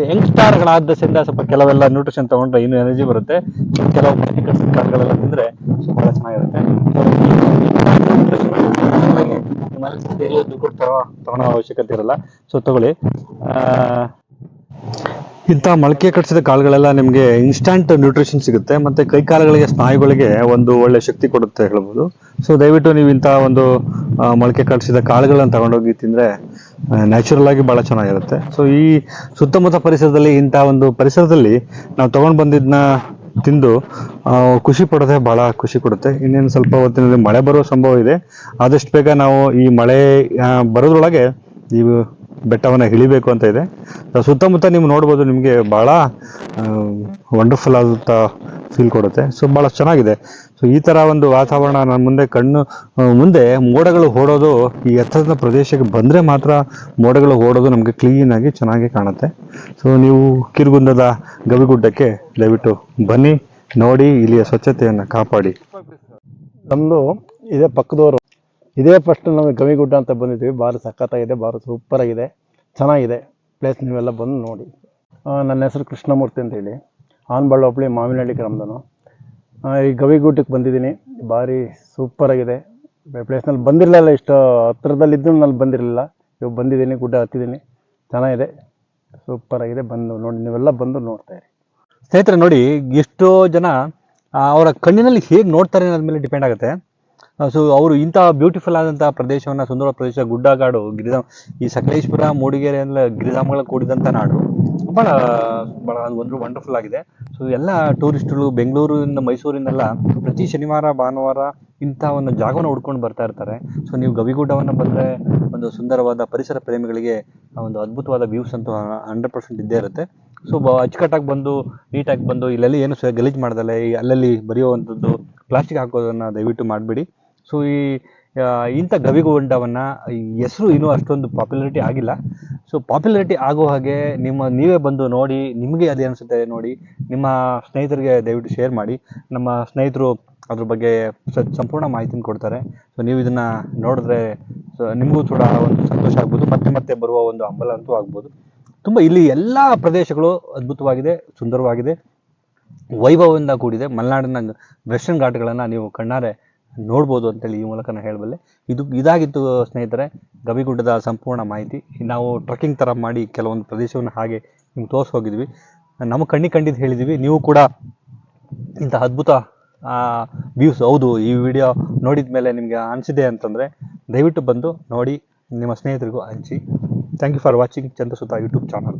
ಯಂಗ್ಸ್ಟಾರ್ಗಳಾದ್ದರಿಂದ ಸ್ವಲ್ಪ ಕೆಲವೆಲ್ಲ ನ್ಯೂಟ್ರಿಷನ್ ತಗೊಂಡ್ರೆ ಇನ್ನೂ ಎನರ್ಜಿ ಬರುತ್ತೆ. ಕೆಲವು ಕಾರ್ಗಳೆಲ್ಲ ತಿಂದ್ರೆ ಬಹಳ ಚೆನ್ನಾಗಿರುತ್ತೆ. ತಗೊಳ್ಳೋ ಅವಶ್ಯಕತೆ ಇರಲ್ಲ. ಸೊ ತಗೊಳ್ಳಿ. ಇಂಥ ಮೊಳಕೆ ಕಟ್ಟಿಸಿದ ಕಾಳುಗಳೆಲ್ಲ ನಿಮಗೆ ಇನ್ಸ್ಟಂಟ್ ನ್ಯೂಟ್ರಿಷನ್ ಸಿಗುತ್ತೆ. ಮತ್ತೆ ಕೈ ಕಾಲುಗಳಿಗೆ, ಸ್ನಾಯುಗಳಿಗೆ ಒಂದು ಒಳ್ಳೆ ಶಕ್ತಿ ಕೊಡುತ್ತೆ ಹೇಳ್ಬೋದು. ಸೊ ದಯವಿಟ್ಟು ನೀವು ಇಂಥ ಒಂದು ಮೊಳಕೆ ಕಟ್ಟಿಸಿದ ಕಾಳುಗಳನ್ನ ತಗೊಂಡೋಗಿ ತಿಂದ್ರೆ ನ್ಯಾಚುರಲ್ ಆಗಿ ಬಹಳ ಚೆನ್ನಾಗಿರುತ್ತೆ. ಸೊ ಈ ಸುತ್ತಮುತ್ತ ಪರಿಸರದಲ್ಲಿ ಇಂಥ ಒಂದು ಪರಿಸರದಲ್ಲಿ ನಾವು ತಗೊಂಡ್ ಬಂದಿದ್ನ ತಿಂದು ಖುಷಿ ಪಡೋದೆ ಬಹಳ ಖುಷಿ ಕೊಡುತ್ತೆ. ಇನ್ನೇನು ಸ್ವಲ್ಪ ಹೊತ್ತಿನಲ್ಲಿ ಮಳೆ ಬರೋ ಸಂಭವ ಇದೆ. ಆದಷ್ಟು ಬೇಗ ನಾವು ಈ ಮಳೆ ಬರೋದ್ರೊಳಗೆ ಈ ಬೆಟ್ಟವನ್ನ ಇಳಿಬೇಕು ಅಂತ ಇದೆ. ಸುತ್ತಮುತ್ತ ನೀವು ನೋಡ್ಬೋದು ನಿಮಗೆ ಭಾಳ ವಂಡರ್ಫುಲ್ ಆದಂಥ ಫೀಲ್ ಕೊಡುತ್ತೆ. ಸೊ ಭಾಳ ಚೆನ್ನಾಗಿದೆ. ಸೊ, ಈ ಥರ ಒಂದು ವಾತಾವರಣ ನನ್ನ ಮುಂದೆ, ಕಣ್ಣು ಮುಂದೆ ಮೋಡಗಳು ಓಡೋದು ಈ ಎತ್ತರದ ಪ್ರದೇಶಕ್ಕೆ ಬಂದರೆ ಮಾತ್ರ ಮೋಡಗಳು ಓಡೋದು ನಮಗೆ ಕ್ಲೀನ್ ಆಗಿ ಚೆನ್ನಾಗಿ ಕಾಣುತ್ತೆ. ಸೊ, ನೀವು ಕಿರುಗುಂದದ ಗವಿಗುಡ್ಡಕ್ಕೆ ದಯವಿಟ್ಟು ಬನ್ನಿ, ನೋಡಿ, ಇಲ್ಲಿಯ ಸ್ವಚ್ಛತೆಯನ್ನು ಕಾಪಾಡಿ. ನಮ್ಮದು ಇದೇ ಪಕ್ಕದವರು. ಇದೇ ಫಸ್ಟ್ ನಾವು ಗವಿಗುಡ್ಡ ಅಂತ ಬಂದಿದ್ದೀವಿ ಭಾರಿ ಸಖತ್ತಾಗಿದೆ, ಭಾರಿ ಸೂಪರ್ ಆಗಿದೆ. ಚೆನ್ನಾಗಿದೆ. ಪ್ಲೇಸ್ ನೀವೆಲ್ಲ ಬಂದು ನೋಡಿ. ನನ್ನ ಹೆಸರು ಕೃಷ್ಣಮೂರ್ತಿ ಅಂತೇಳಿ ಆನ್ಬಾಳ್ ಹೋಬಳಿ ಮಾವಿನಹಳ್ಳಿ ಗ್ರಾಮದನು ಈ ಗವಿಗುಡ್ಡಕ್ಕೆ ಬಂದಿದ್ದೀನಿ. ಭಾರಿ ಸೂಪರ್ ಆಗಿದೆ. ಪ್ಲೇಸ್ನಲ್ಲಿ ಬಂದಿರಲಿಲ್ಲ. ಇಷ್ಟು ಹತ್ರದಲ್ಲಿದ್ದು ನಾನು ಬಂದಿರಲಿಲ್ಲ. ಇವಾಗ ಬಂದಿದ್ದೀನಿ, ಗುಡ್ಡ ಹತ್ತಿದ್ದೀನಿ. ಚೆನ್ನಾಗಿದೆ. ಸೂಪರ್ ಆಗಿದೆ. ಬಂದು ನೋಡಿ, ನೀವೆಲ್ಲ ಬಂದು ನೋಡ್ತಾ ಇರಿ. ಸ್ನೇಹಿತರೆ, ನೋಡಿ, ಎಷ್ಟೋ ಜನ ಅವರ ಕಣ್ಣಿನಲ್ಲಿ ಹೇಗೆ ನೋಡ್ತಾರೆ ಅನ್ನೋದ್ರ ಮೇಲೆ ಡಿಪೆಂಡ್ ಆಗುತ್ತೆ. ಸೊ ಅವರು ಇಂಥ ಬ್ಯೂಟಿಫುಲ್ ಆದಂಥ ಪ್ರದೇಶವನ್ನ, ಸುಂದರ ಪ್ರದೇಶ, ಗುಡ್ಡಗಾಡು, ಗಿರಿಧಾಮ, ಈ ಸಕಲೇಶ್ಪುರ, ಮೂಡಿಗೆರೆ ಎಲ್ಲ ಗಿರಿಧಾಮಗಳ ಕೂಡಿದಂಥ ನಾಡು, ಬಹಳ ಬಹಳ ಒಂದು ವಂಡರ್ಫುಲ್ ಆಗಿದೆ. ಸೊ ಎಲ್ಲ ಟೂರಿಸ್ಟ್ಗಳು ಬೆಂಗಳೂರಿಂದ, ಮೈಸೂರಿನೆಲ್ಲ ಪ್ರತಿ ಶನಿವಾರ, ಭಾನುವಾರ ಇಂಥ ಒಂದು ಜಾಗವನ್ನು ಹುಡ್ಕೊಂಡು ಬರ್ತಾ ಇರ್ತಾರೆ. ಸೊ ನೀವು ಗವಿಗುಡ್ಡವನ್ನು ಬಂದರೆ ಒಂದು ಸುಂದರವಾದ ಪರಿಸರ ಪ್ರೇಮಿಗಳಿಗೆ ಒಂದು ಅದ್ಭುತವಾದ ವ್ಯೂಸ್ ಅಂತೂ ಹಂಡ್ರೆಡ್ ಪರ್ಸೆಂಟ್ ಇದ್ದೇ ಇರುತ್ತೆ. ಸೊ ಅಚ್ಚುಕಟ್ಟಾಗಿ ಬಂದು ನೀಟಾಗಿ ಬಂದು, ಇಲ್ಲೆಲ್ಲಿ ಏನು ಸ ಗಲೀಜು ಮಾಡ್ದಲ್ಲ ಅಲ್ಲಲ್ಲಿ ಬರೆಯುವಂಥದ್ದು ಪ್ಲಾಸ್ಟಿಕ್ ಹಾಕೋದನ್ನು ದಯವಿಟ್ಟು ಮಾಡಬೇಡಿ. ಸೊ ಈ ಇಂಥ ಗವಿಗುಂಡವನ್ನು ಹೆಸರು ಇನ್ನೂ ಅಷ್ಟೊಂದು ಪಾಪ್ಯುಲಾರಿಟಿ ಆಗಿಲ್ಲ. ಸೊ ಪಾಪ್ಯುಲಾರಿಟಿ ಆಗೋ ಹಾಗೆ ನಿಮ್ಮ, ನೀವೇ ಬಂದು ನೋಡಿ, ನಿಮಗೆ ಅದೇ ಅನಿಸುತ್ತೆ ನೋಡಿ, ನಿಮ್ಮ ಸ್ನೇಹಿತರಿಗೆ ದಯವಿಟ್ಟು ಶೇರ್ ಮಾಡಿ. ನಮ್ಮ ಸ್ನೇಹಿತರು ಅದ್ರ ಬಗ್ಗೆ ಸಂಪೂರ್ಣ ಮಾಹಿತಿನ ಕೊಡ್ತಾರೆ. ಸೊ ನೀವು ಇದನ್ನು ನೋಡಿದ್ರೆ, ಸೊ, ನಿಮಗೂ ಕೂಡ ಒಂದು ಸಂತೋಷ ಆಗ್ಬೋದು. ಮತ್ತೆ ಮತ್ತೆ ಬರುವ ಒಂದು ಹಂಬಲ ಅಂತೂ ಆಗ್ಬೋದು. ತುಂಬ ಇಲ್ಲಿ ಎಲ್ಲ ಪ್ರದೇಶಗಳು ಅದ್ಭುತವಾಗಿದೆ, ಸುಂದರವಾಗಿದೆ. ವೈಭವದಿಂದ ಕೂಡಿದೆ. ಮಲೆನಾಡಿನ ವೆಸ್ಟರ್ನ್ ಘಾಟ್ಗಳನ್ನು ನೀವು ಕಣ್ಣಾರೆ ನೋಡ್ಬೋದು ಅಂತೇಳಿ ಈ ಮೂಲಕ ನಾನು ಹೇಳಬಲ್ಲೆ. ಇದು, ಇದಾಗಿತ್ತು ಸ್ನೇಹಿತರೆ, ಗವಿಗುಡ್ಡದ ಸಂಪೂರ್ಣ ಮಾಹಿತಿ. ನಾವು ಟ್ರಕ್ಕಿಂಗ್ ಥರ ಮಾಡಿ ಕೆಲವೊಂದು ಪ್ರದೇಶವನ್ನು ಹಾಗೆ ನಿಮ್ಗೆ ತೋರಿಸಿ ಹೋಗಿದ್ವಿ. ನಮ್ಮ ಕಣ್ಣಿ ಕಂಡಿದ್ದು ಹೇಳಿದ್ವಿ. ನೀವು ಕೂಡ ಇಂಥ ಅದ್ಭುತ ವ್ಯೂಸ್ ಹೌದು, ಈ ವಿಡಿಯೋ ನೋಡಿದ ಮೇಲೆ ನಿಮಗೆ ಅನಿಸಿದೆ ಅಂತಂದರೆ ದಯವಿಟ್ಟು ಬಂದು ನೋಡಿ, ನಿಮ್ಮ ಸ್ನೇಹಿತರಿಗೂ ಹಂಚಿ. Thank you for watching Chandrasuta YouTube channel